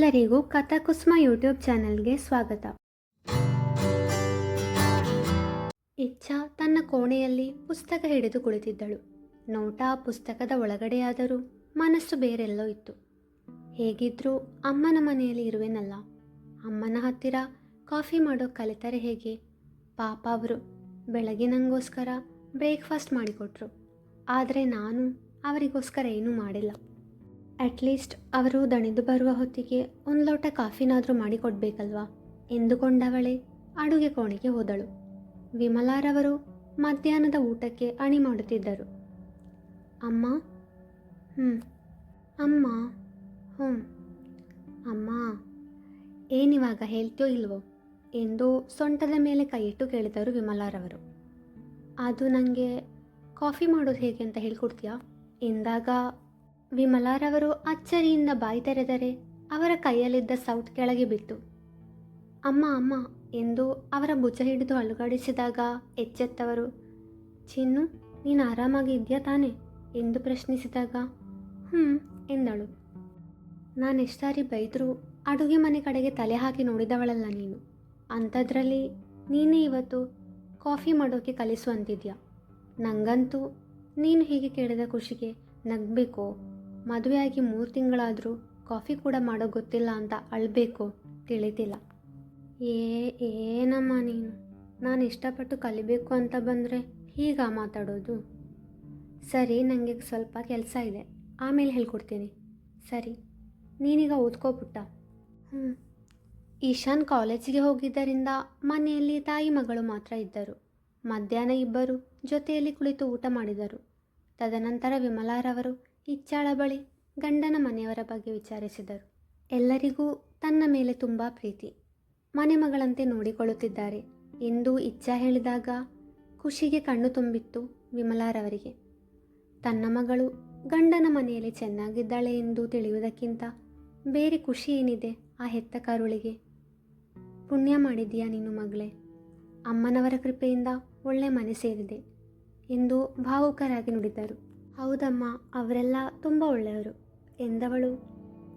ಎಲ್ಲರಿಗೂ ಕಥಾಕುಸ್ಮ ಯೂಟ್ಯೂಬ್ ಚಾನೆಲ್ಗೆ ಸ್ವಾಗತ. ಇಚ್ಛಾ ತನ್ನ ಕೋಣೆಯಲ್ಲಿ ಪುಸ್ತಕ ಹಿಡಿದು ಕುಳಿತಿದ್ದಳು. ನೋಟ ಪುಸ್ತಕದ ಒಳಗಡೆಯಾದರೂ ಮನಸ್ಸು ಬೇರೆಲ್ಲೋ ಇತ್ತು. ಹೇಗಿದ್ರೂ ಅಮ್ಮನ ಮನೆಯಲ್ಲಿ ಇರುವೆನಲ್ಲ. ಅಮ್ಮನ ಹತ್ತಿರ ಕಾಫಿ ಮಾಡೋ ಕಲಿತರೆ ಹೇಗೆ? ಪಾಪ ಅವರು ಬೆಳಗಿನಂಗೋಸ್ಕರ ಬ್ರೇಕ್ಫಾಸ್ಟ್ ಮಾಡಿಕೊಟ್ರು. ಆದರೆ ನಾನು ಅವರಿಗೋಸ್ಕರ ಏನೂ ಮಾಡಿಲ್ಲ. ಅಟ್ಲೀಸ್ಟ್ ಅವರು ದಣಿದು ಬರುವ ಹೊತ್ತಿಗೆ ಒಂದು ಲೋಟ ಕಾಫಿನಾದರೂ ಮಾಡಿಕೊಡ್ಬೇಕಲ್ವಾ? ಎಂದುಕೊಂಡವಳೆ ಅಡುಗೆ ಕೋಣೆಗೆ ಹೋದಳು. ವಿಮಲಾರವರು ಮಧ್ಯಾಹ್ನದ ಊಟಕ್ಕೆ ಅಣಿ ಮಾಡುತ್ತಿದ್ದರು. ಅಮ್ಮ? ಹ್ಞೂ ಅಮ್ಮ? ಹ್ಞೂ ಅಮ್ಮ ಏನಿವಾಗ ಹೇಳ್ತೀಯೋ ಇಲ್ವೋ? ಎಂದು ಸೊಂಟದ ಮೇಲೆ ಕೈಯಿಟ್ಟು ಕೇಳಿದರು ವಿಮಲಾರವರು ಅದು ನನಗೆ ಕಾಫಿ ಮಾಡೋದು ಹೇಗೆ ಅಂತ ಹೇಳ್ಕೊಡ್ತೀಯಾ? ಎಂದಾಗ ವಿಮಲಾರವರು ಅಚ್ಚರಿಯಿಂದ ಬಾಯಿ ತೆರೆದರೆ ಅವರ ಕೈಯಲ್ಲಿದ್ದ ಸೌಟ್ ಕೆಳಗೆ ಬಿತ್ತು. ಅಮ್ಮ ಅಮ್ಮ ಎಂದು ಅವರ ಭುಜ ಹಿಡಿದು ಅಲುಗಾಡಿಸಿದಾಗ ಎಚ್ಚೆತ್ತವರು, ಚಿನ್ನು, ನೀನು ಆರಾಮಾಗಿ ಇದೆಯಾ ತಾನೆ ಎಂದು ಪ್ರಶ್ನಿಸಿದಾಗ ಹ್ಞೂ ಎಂದಳು. ನಾನು ಎಷ್ಟಾರಿ ಬೈದರೂ ಅಡುಗೆ ಮನೆ ಕಡೆಗೆ ತಲೆ ಹಾಕಿ ನೋಡಿದವಳಲ್ಲ ನೀನು. ಅಂಥದ್ರಲ್ಲಿ ನೀನೇ ಇವತ್ತು ಕಾಫಿ ಮಾಡೋಕ್ಕೆ ಕಲಿಸು ಅಂತಿದ್ಯಾ? ನಂಗಂತೂ ನೀನು ಹೀಗೆ ಕೇಳಿದ ಖುಷಿಗೆ ನಗಬೇಕೋ? ಮದುವೆಯಾಗಿ ಮೂರು ತಿಂಗಳಾದರೂ ಕಾಫಿ ಕೂಡ ಮಾಡೋ ಗೊತ್ತಿಲ್ಲ ಅಂತ ಅಳಬೇಕು, ತಿಳಿತಿಲ್ಲ. ಏ, ಏನಮ್ಮ ನೀನು? ನಾನು ಇಷ್ಟಪಟ್ಟು ಕಲಿಬೇಕು ಅಂತ ಬಂದರೆ ಹೀಗ ಮಾತಾಡೋದು? ಸರಿ ನನಗೆ ಸ್ವಲ್ಪ ಕೆಲಸ ಇದೆ. ಆಮೇಲೆ ಹೇಳ್ಕೊಡ್ತೀನಿ. ಸರಿ, ನೀನೀಗ ಓದ್ಕೋಬಿಟ್ಟ ಹ್ಞೂ ಈಶಾನ್ ಕಾಲೇಜಿಗೆ ಹೋಗಿದ್ದರಿಂದ ಮನೆಯಲ್ಲಿ ತಾಯಿ ಮಗಳು ಮಾತ್ರ ಇದ್ದರು. ಮಧ್ಯಾಹ್ನ ಇಬ್ಬರು ಜೊತೆಯಲ್ಲಿ ಕುಳಿತು ಊಟ ಮಾಡಿದರು. ತದನಂತರ ವಿಮಲಾರವರು ಇಚ್ಚಾಳ ಬಳಿ ಗಂಡನ ಮನೆಯವರ ಬಗ್ಗೆ ವಿಚಾರಿಸಿದರು. ಎಲ್ಲರಿಗೂ ತನ್ನ ಮೇಲೆ ತುಂಬ ಪ್ರೀತಿ. ಮನೆ ಮಗಳಂತೆ ನೋಡಿಕೊಳ್ಳುತ್ತಿದ್ದಾರೆ. ಎಂದು ಇಚ್ಛಾ ಹೇಳಿದಾಗ ಖುಷಿಗೆ ಕಣ್ಣು ತುಂಬಿತ್ತು ವಿಮಲಾರವರಿಗೆ. ತನ್ನ ಮಗಳು ಗಂಡನ ಮನೆಯಲ್ಲಿ ಚೆನ್ನಾಗಿದ್ದಾಳೆ ಎಂದು ತಿಳಿಯುವುದಕ್ಕಿಂತ ಬೇರೆ ಖುಷಿ ಏನಿದೆ ಆ ಹೆತ್ತ ಕರುಳಿಗೆ. ಪುಣ್ಯ ಮಾಡಿದೀಯಾ ನೀನು ಮಗಳೇ. ಅಮ್ಮನವರ ಕೃಪೆಯಿಂದ ಒಳ್ಳೆ ಮನೆ ಸೇರಿದೆ ಎಂದು ಭಾವುಕರಾಗಿ ನುಡಿದರು. ಹೌದಮ್ಮ, ಅವರೆಲ್ಲ ತುಂಬ ಒಳ್ಳೆಯವರು. ಎಂದವಳು?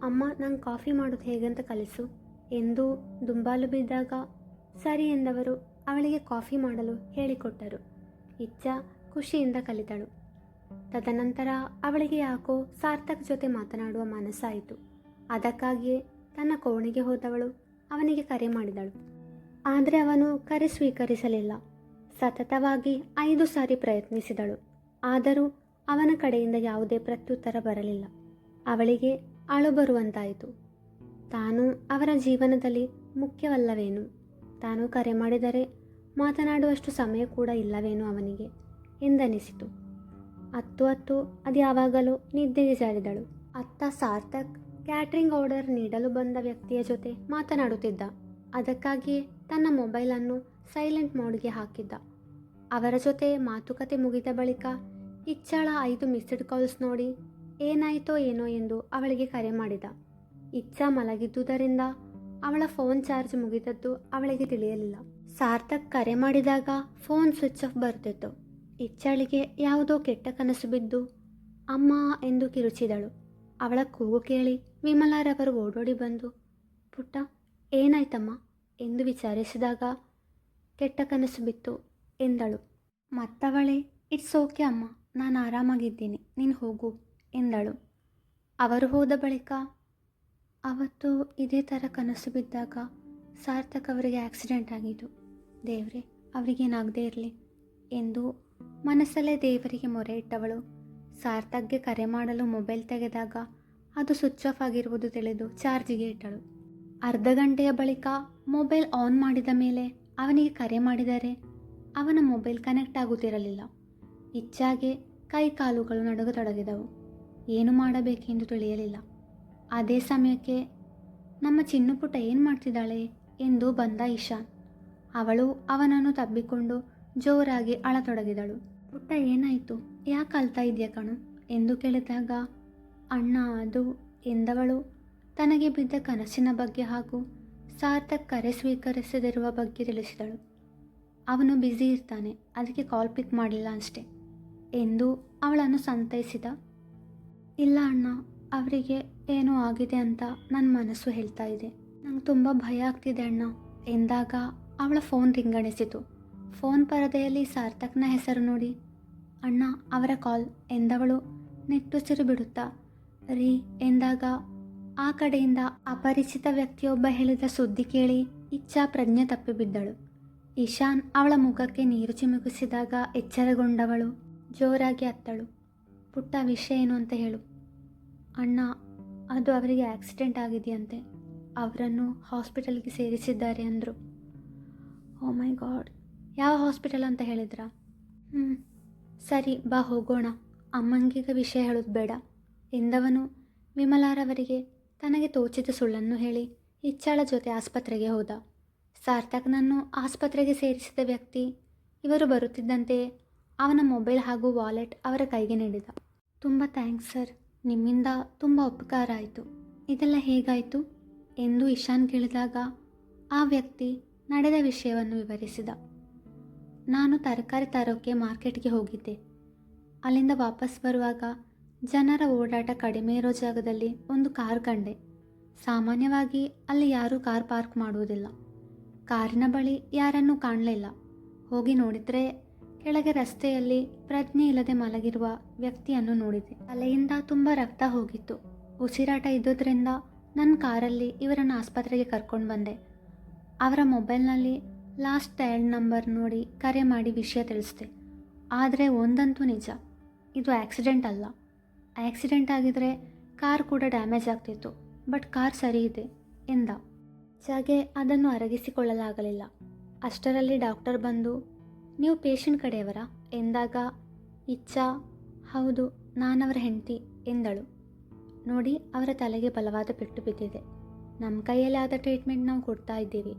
ಅಮ್ಮ, ನಂಗೆ ಕಾಫಿ ಮಾಡೋದು ಹೇಗಂತ ಕಲಿಸು. ಎಂದು ದುಂಬಾಲು ಬಿದ್ದಾಗ, ಸರಿ ಎಂದವರು, ಅವಳಿಗೆ ಕಾಫಿ ಮಾಡಲು ಹೇಳಿಕೊಟ್ಟರು. ಇಚ್ಛ ಖುಷಿಯಿಂದ ಕಲಿತಳು. ತದನಂತರ ಅವಳಿಗೆ ಯಾಕೋ ಸಾರ್ಥಕ್ ಜೊತೆ ಮಾತನಾಡುವ ಮನಸ್ಸಾಯಿತು. ಅದಕ್ಕಾಗಿಯೇ ತನ್ನ ಕೋಣೆಗೆ ಹೋದವಳು, ಅವನಿಗೆ ಕರೆ ಮಾಡಿದಳು. ಆದರೆ ಅವನು ಕರೆ ಸ್ವೀಕರಿಸಲಿಲ್ಲ. ಸತತವಾಗಿ ಐದು ಸಾರಿ ಪ್ರಯತ್ನಿಸಿದಳು. ಆದರೂ ಅವನ ಕಡೆಯಿಂದ ಯಾವುದೇ ಪ್ರತ್ಯುತ್ತರ ಬರಲಿಲ್ಲ. ಅವಳಿಗೆ ಅಳು ಬರುವಂತಾಯಿತು. ತಾನು ಅವರ ಜೀವನದಲ್ಲಿ ಮುಖ್ಯವಲ್ಲವೇನು? ತಾನು ಕರೆ ಮಾಡಿದರೆ ಮಾತನಾಡುವಷ್ಟು ಸಮಯ ಕೂಡ ಇಲ್ಲವೇನು ಅವನಿಗೆ? ಎಂದನಿಸಿತು. ಅತ್ತು ಅತ್ತು ಅದು ಯಾವಾಗಲೂ ನಿದ್ದೆಗೆ ಜಾರಿದಳು. ಅತ್ತ ಸಾರ್ಥಕ್ ಕ್ಯಾಟ್ರಿಂಗ್ ಆರ್ಡರ್ ನೀಡಲು ಬಂದ ವ್ಯಕ್ತಿಯ ಜೊತೆ ಮಾತನಾಡುತ್ತಿದ್ದ. ಅದಕ್ಕಾಗಿಯೇ ತನ್ನ ಮೊಬೈಲನ್ನು ಸೈಲೆಂಟ್ ಮೋಡ್ಗೆ ಹಾಕಿದ್ದ. ಅವರ ಜೊತೆ ಮಾತುಕತೆ ಮುಗಿದ ಬಳಿಕ ಇಚ್ಛಾಳ ಐದು ಮಿಸ್ಡ್ ಕಾಲ್ಸ್ ನೋಡಿ. ಏನಾಯಿತೋ ಏನೋ ಎಂದು ಅವಳಿಗೆ ಕರೆ ಮಾಡಿದ. ಇಚ್ಛಾ ಮಲಗಿದ್ದುದರಿಂದ ಅವಳ ಫೋನ್ ಚಾರ್ಜ್ ಮುಗಿದದ್ದು ಅವಳಿಗೆ ತಿಳಿಯಲಿಲ್ಲ. ಸಾರ್ಥಕ್ ಕರೆ ಮಾಡಿದಾಗ ಫೋನ್ ಸ್ವಿಚ್ ಆಫ್ ಬರ್ತಿತ್ತು. ಇಚ್ಛಾಳಿಗೆ ಯಾವುದೋ ಕೆಟ್ಟ ಕನಸು ಬಿದ್ದು, ಅಮ್ಮ ಎಂದು ಕಿರುಚಿದಳು. ಅವಳ ಕೂಗು ಕೇಳಿ ವಿಮಲಾರವರು ಓಡೋಡಿ ಬಂದು, ಪುಟ್ಟ, ಏನಾಯ್ತಮ್ಮ? ಎಂದು ವಿಚಾರಿಸಿದಾಗ ಕೆಟ್ಟ ಕನಸು ಬಿತ್ತು ಎಂದಳು. ಮತ್ತವಳೇ, ಇಟ್ಸ್ ಓಕೆ ಅಮ್ಮ. ನಾನು ಆರಾಮಾಗಿದ್ದೀನಿ. ನೀನು ಹೋಗು, ಎಂದಳು. ಅವರು ಹೋದ ಬಳಿಕ ಅವತ್ತು ಇದೇ ಥರ ಕನಸು ಬಿದ್ದಾಗ ಸಾರ್ಥಕ್ ಅವರಿಗೆ ಆಕ್ಸಿಡೆಂಟ್ ಆಗಿದ್ದು. ದೇವರೇ, ಅವರಿಗೇನಾಗದೇ ಇರಲಿ, ಎಂದು ಮನಸ್ಸಲ್ಲೇ ದೇವರಿಗೆ ಮೊರೆ ಇಟ್ಟವಳು. ಸಾರ್ಥಕ್ಗೆ ಕರೆ ಮಾಡಲು ಮೊಬೈಲ್ ತೆಗೆದಾಗ ಅದು ಸ್ವಿಚ್ ಆಫ್ ಆಗಿರುವುದು ತಿಳಿದು ಚಾರ್ಜಿಗೆ ಇಟ್ಟಳು. ಅರ್ಧ ಗಂಟೆಯ ಬಳಿಕ ಮೊಬೈಲ್ ಆನ್ ಮಾಡಿದ ಮೇಲೆ ಅವನಿಗೆ ಕರೆ ಮಾಡಿದರೆ ಅವನ ಮೊಬೈಲ್ ಕನೆಕ್ಟ್ ಆಗುತ್ತಿರಲಿಲ್ಲ. ಇಚ್ಛಾಗೆ ಕೈ ಕಾಲುಗಳು ನಡುಗತೊಡಗಿದವು. ಏನು ಮಾಡಬೇಕೆಂದು ತಿಳಿಯಲಿಲ್ಲ. ಅದೇ ಸಮಯಕ್ಕೆ ನಮ್ಮ ಚಿನ್ನು ಪುಟ್ಟ ಏನು ಮಾಡ್ತಿದ್ದಾಳೆ ಎಂದು ಬಂದ ಇಶಾನ್. ಅವಳು ಅವನನ್ನು ತಬ್ಬಿಕೊಂಡು ಜೋರಾಗಿ ಅಳತೊಡಗಿದಳು. ಪುಟ್ಟ ಏನಾಯಿತು? ಯಾಕೆ ಅಳ್ತಾ ಇದೆಯಾ ಕಣು? ಎಂದು ಕೇಳಿದಾಗ, ಅಣ್ಣ, ಅದು ಎಂದವಳು ತನಗೆ ಬಿದ್ದ ಕನಸಿನ ಬಗ್ಗೆ ಹಾಗೂ ಸಾರ್ಥಕ್ ಕರೆ ಸ್ವೀಕರಿಸದಿರುವ ಬಗ್ಗೆ ತಿಳಿಸಿದಳು. ಅವನು ಬ್ಯುಸಿ ಇರ್ತಾನೆ, ಅದಕ್ಕೆ ಕಾಲ್ ಪಿಕ್ ಮಾಡಿಲ್ಲ ಅಷ್ಟೆ. ಎಂದು ಅವಳನ್ನು ಸಂತೈಸಿದ. ಇಲ್ಲ ಅಣ್ಣ, ಅವರಿಗೆ ಏನೋ ಆಗಿದೆ ಅಂತ ನನ್ನ ಮನಸ್ಸು ಹೇಳ್ತಾ ಇದೆ. ನಂಗೆ ತುಂಬ ಭಯ ಆಗ್ತಿದೆ ಅಣ್ಣ ಎಂದಾಗ ಅವಳ ಫೋನ್ ರಿಂಗಣಿಸಿತು ಫೋನ್ ಪರದೆಯಲ್ಲಿ ಸಾರ್ಥಕ್ನ ಹೆಸರು ನೋಡಿ. ಅಣ್ಣ, ಅವರ ಕಾಲ್ ಎಂದವಳು ನಿಟ್ಟುಸಿರು ಬಿಡುತ್ತಾ, ರೀ ಎಂದಾಗ ಆ ಕಡೆಯಿಂದ ಅಪರಿಚಿತ ವ್ಯಕ್ತಿಯೊಬ್ಬ ಹೇಳಿದ ಸುದ್ದಿ ಕೇಳಿ ಇಚ್ಛಾ ಪ್ರಜ್ಞೆ ತಪ್ಪಿಬಿದ್ದಳು. ಇಶಾನ್ ಅವಳ ಮುಖಕ್ಕೆ ನೀರು ಚಿಮುಕಿಸಿದಾಗ ಎಚ್ಚರಗೊಂಡವಳು ಜೋರಾಗಿ ಅತ್ತಳು. ಪುಟ್ಟ ವಿಷಯ ಏನು ಅಂತ ಹೇಳು. ಅಣ್ಣ, ಅದು ಅವರಿಗೆ ಆಕ್ಸಿಡೆಂಟ್ ಆಗಿದೆಯಂತೆ. ಅವರನ್ನು ಹಾಸ್ಪಿಟಲ್ಗೆ ಸೇರಿಸಿದ್ದಾರೆ ಅಂದರು. ಓ ಮೈ ಗಾಡ್. ಯಾವ ಹಾಸ್ಪಿಟಲ್ ಅಂತ ಹೇಳಿದ್ರಾ? ಹ್ಞೂ ಸರಿ, ಬಾ ಹೋಗೋಣ. ಅಮ್ಮಂಗೀಗ ವಿಷಯ ಹೇಳೋದು ಬೇಡ. ಎಂದವನು ವಿಮಲಾರವರಿಗೆ ತನಗೆ ತೋಚಿದ ಸುಳ್ಳನ್ನು ಹೇಳಿ ಇಚ್ಛಾಳ ಜೊತೆ ಆಸ್ಪತ್ರೆಗೆ ಹೋದ. ಸಾರ್ಥಕ್ನನ್ನು ಆಸ್ಪತ್ರೆಗೆ ಸೇರಿಸಿದ ವ್ಯಕ್ತಿ ಇವರು ಬರುತ್ತಿದ್ದಂತೆಯೇ ಅವನ ಮೊಬೈಲ್ ಹಾಗೂ ವಾಲೆಟ್ ಅವರ ಕೈಗೆ ನೀಡಿದ. ತುಂಬ ಥ್ಯಾಂಕ್ಸ್ ಸರ್. ನಿಮ್ಮಿಂದ ತುಂಬ ಉಪಕಾರ ಆಯಿತು. ಇದೆಲ್ಲ ಹೇಗಾಯಿತು? ಎಂದು ಇಶಾನ್ ಕೇಳಿದಾಗ ಆ ವ್ಯಕ್ತಿ ನಡೆದ ವಿಷಯವನ್ನು ವಿವರಿಸಿದ. ನಾನು ತರಕಾರಿ ತರೋಕ್ಕೆ ಮಾರ್ಕೆಟ್ಗೆ ಹೋಗಿದ್ದೆ. ಅಲ್ಲಿಂದ ವಾಪಸ್ ಬರುವಾಗ ಜನರ ಓಡಾಟ ಕಡಿಮೆ ಇರೋ ಜಾಗದಲ್ಲಿ ಒಂದು ಕಾರ್ ಕಂಡೆ. ಸಾಮಾನ್ಯವಾಗಿ ಅಲ್ಲಿ ಯಾರೂ ಕಾರ್ ಪಾರ್ಕ್ ಮಾಡುವುದಿಲ್ಲ. ಕಾರಿನ ಬಳಿ ಯಾರನ್ನೂ ಕಾಣಲಿಲ್ಲ ಹೋಗಿ ನೋಡಿದರೆ ಕೆಳಗೆ ರಸ್ತೆಯಲ್ಲಿ ಪ್ರಜ್ಞೆ ಇಲ್ಲದೆ ಮಲಗಿರುವ ವ್ಯಕ್ತಿಯನ್ನು ನೋಡಿದೆ. ತಲೆಯಿಂದ ತುಂಬ ರಕ್ತ ಹೋಗಿತ್ತು. ಉಸಿರಾಟ ಇದ್ದುದರಿಂದ ನನ್ನ ಕಾರಲ್ಲಿ ಇವರನ್ನು ಆಸ್ಪತ್ರೆಗೆ ಕರ್ಕೊಂಡು ಬಂದೆ. ಅವರ ಮೊಬೈಲ್ನಲ್ಲಿ ಲಾಸ್ಟ್ ಡಯಲ್ ನಂಬರ್ ನೋಡಿ ಕರೆ ಮಾಡಿ ವಿಷಯ ತಿಳಿಸ್ದೆ. ಆದರೆ ಒಂದಂತೂ ನಿಜ, ಇದು ಆಕ್ಸಿಡೆಂಟ್ ಅಲ್ಲ. ಆಕ್ಸಿಡೆಂಟ್ ಆಗಿದ್ರೆ ಕಾರ್ ಕೂಡ ಡ್ಯಾಮೇಜ್ ಆಗ್ತಿತ್ತು, ಬಟ್ ಕಾರ್ ಸರಿ ಇದೆ ಎಂದ. ಜಾಗೆ ಅದನ್ನು ಅರಗಿಸಿಕೊಳ್ಳಲಾಗಲಿಲ್ಲ. ಅಷ್ಟರಲ್ಲಿ ಡಾಕ್ಟರ್ ಬಂದು ನೀವು ಪೇಷಂಟ್ ಕಡೆಯವರ? ಎಂದಾಗ, ಇಚ್ಛಾ, ಹೌದು, ನಾನವರ ಹೆಂಡತಿ, ಎಂದಳು. ನೋಡಿ, ಅವರ ತಲೆಗೆ ಬಲವಾದ ಪೆಟ್ಟು ಬಿದ್ದಿದೆ. ನಮ್ಮ ಕೈಯಲ್ಲಿ ಆದ ಟ್ರೀಟ್ಮೆಂಟ್ ನಾವು ಕೊಡ್ತಾ ಇದ್ದೀವಿ.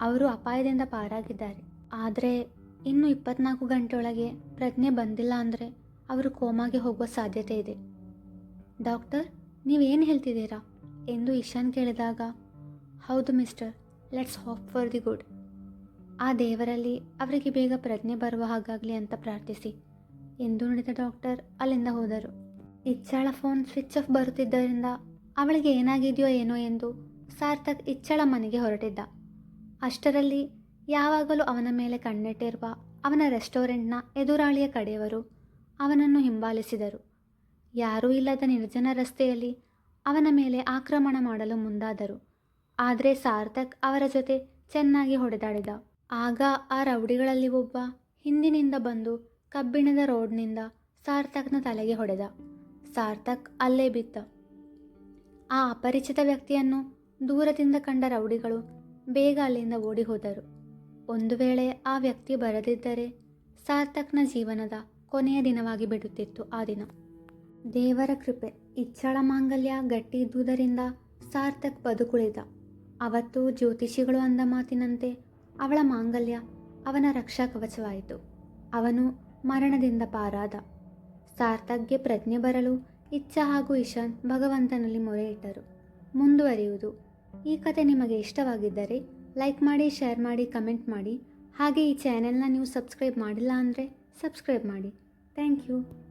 ಅವರು ಅಪಾಯದಿಂದ ಪಾರಾಗಿದ್ದಾರೆ. ಆದರೆ, ಇನ್ನು ಇಪ್ಪತ್ನಾಲ್ಕು ಗಂಟೆಯೊಳಗೆ ಪ್ರಜ್ಞೆ ಬಂದಿಲ್ಲ ಅಂದರೆ ಅವರು ಕೋಮಾಗೆ ಹೋಗುವ ಸಾಧ್ಯತೆ ಇದೆ. ಡಾಕ್ಟರ್ ನೀವೇನು ಹೇಳ್ತಿದ್ದೀರಾ? ಎಂದು ಇಶಾನ್ ಕೇಳಿದಾಗ, ಹೌದು, mister, let's hope for the good. ಆ ದೇವರಲ್ಲಿ ಅವರಿಗೆ ಬೇಗ ಪ್ರಜ್ಞೆ ಬರುವ ಹಾಗಾಗಲಿ ಅಂತ ಪ್ರಾರ್ಥಿಸಿ. ಎಂದು ನುಡಿದ ಡಾಕ್ಟರ್ ಅಲ್ಲಿಂದ ಹೋದರು. ಇಚ್ಛಾಳ ಫೋನ್ ಸ್ವಿಚ್ ಆಫ್ ಬರುತ್ತಿದ್ದರಿಂದ ಅವಳಿಗೆ ಏನಾಗಿದೆಯೋ ಏನೋ ಎಂದು ಸಾರ್ಥಕ್ ಇಚ್ಚಳ ಮನೆಗೆ ಹೊರಟಿದ್ದ. ಅಷ್ಟರಲ್ಲಿ ಯಾವಾಗಲೂ ಅವನ ಮೇಲೆ ಕಣ್ಣಿಟ್ಟಿರುವ ಅವನ ರೆಸ್ಟೋರೆಂಟ್ನ ಎದುರಾಳಿಯ ಕಡೆಯವರು ಅವನನ್ನು ಹಿಂಬಾಲಿಸಿದರು. ಯಾರೂ ಇಲ್ಲದ ನಿರ್ಜನ ರಸ್ತೆಯಲ್ಲಿ ಅವನ ಮೇಲೆ ಆಕ್ರಮಣ ಮಾಡಲು ಮುಂದಾದರು. ಆದರೆ ಸಾರ್ಥಕ್ ಅವರ ಜೊತೆ ಚೆನ್ನಾಗಿ ಹೊಡೆದಾಡಿದ. ಆಗ ಆ ರೌಡಿಗಳಲ್ಲಿ ಒಬ್ಬ ಹಿಂದಿನಿಂದ ಬಂದು ಕಬ್ಬಿಣದ ರೋಡ್ನಿಂದ ಸಾರ್ಥಕ್ನ ತಲೆಗೆ ಹೊಡೆದ. ಸಾರ್ಥಕ್ ಅಲ್ಲೇ ಬಿದ್ದ. ಆ ಅಪರಿಚಿತ ವ್ಯಕ್ತಿಯನ್ನು ದೂರದಿಂದ ಕಂಡ ರೌಡಿಗಳು ಬೇಗ ಅಲ್ಲಿಂದ ಓಡಿ ಹೋದರು. ಒಂದು ವೇಳೆ ಆ ವ್ಯಕ್ತಿ ಬರದಿದ್ದರೆ ಸಾರ್ಥಕ್ನ ಜೀವನದ ಕೊನೆಯ ದಿನವಾಗಿ ಬಿಡುತ್ತಿತ್ತು ಆ ದಿನ. ದೇವರ ಕೃಪೆ, ಇಚ್ಛಳ ಮಾಂಗಲ್ಯ, ಗಟ್ಟಿ ಇದ್ದುದರಿಂದ ಸಾರ್ಥಕ್ ಬದುಕುಳಿದ. ಅವತ್ತು ಜ್ಯೋತಿಷಿಗಳು ಅಂದ ಮಾತಿನಂತೆ ಅವಳ ಮಾಂಗಲ್ಯ ಅವನ ರಕ್ಷಾ ಕವಚವಾಯಿತು. ಅವನು ಮರಣದಿಂದ ಪಾರಾದ. ಸಾರ್ಥಕ್ಗೆ ಪ್ರಜ್ಞೆ ಬರಲು ಇಚ್ಛಾ ಹಾಗೂ ಇಶಾನ್ ಭಗವಂತನಲ್ಲಿ ಮೊರೆ ಇಟ್ಟರು ಮುಂದುವರಿಯುವುದು. ಈ ಕತೆ ನಿಮಗೆ ಇಷ್ಟವಾಗಿದ್ದರೆ ಲೈಕ್ ಮಾಡಿ, ಶೇರ್ ಮಾಡಿ, ಕಮೆಂಟ್ ಮಾಡಿ. ಹಾಗೆ ಈ ಚಾನೆಲ್ನ ನೀವು ಸಬ್ಸ್ಕ್ರೈಬ್ ಮಾಡಿಲ್ಲ ಅಂದರೆ ಸಬ್ಸ್ಕ್ರೈಬ್ ಮಾಡಿ. Thank you.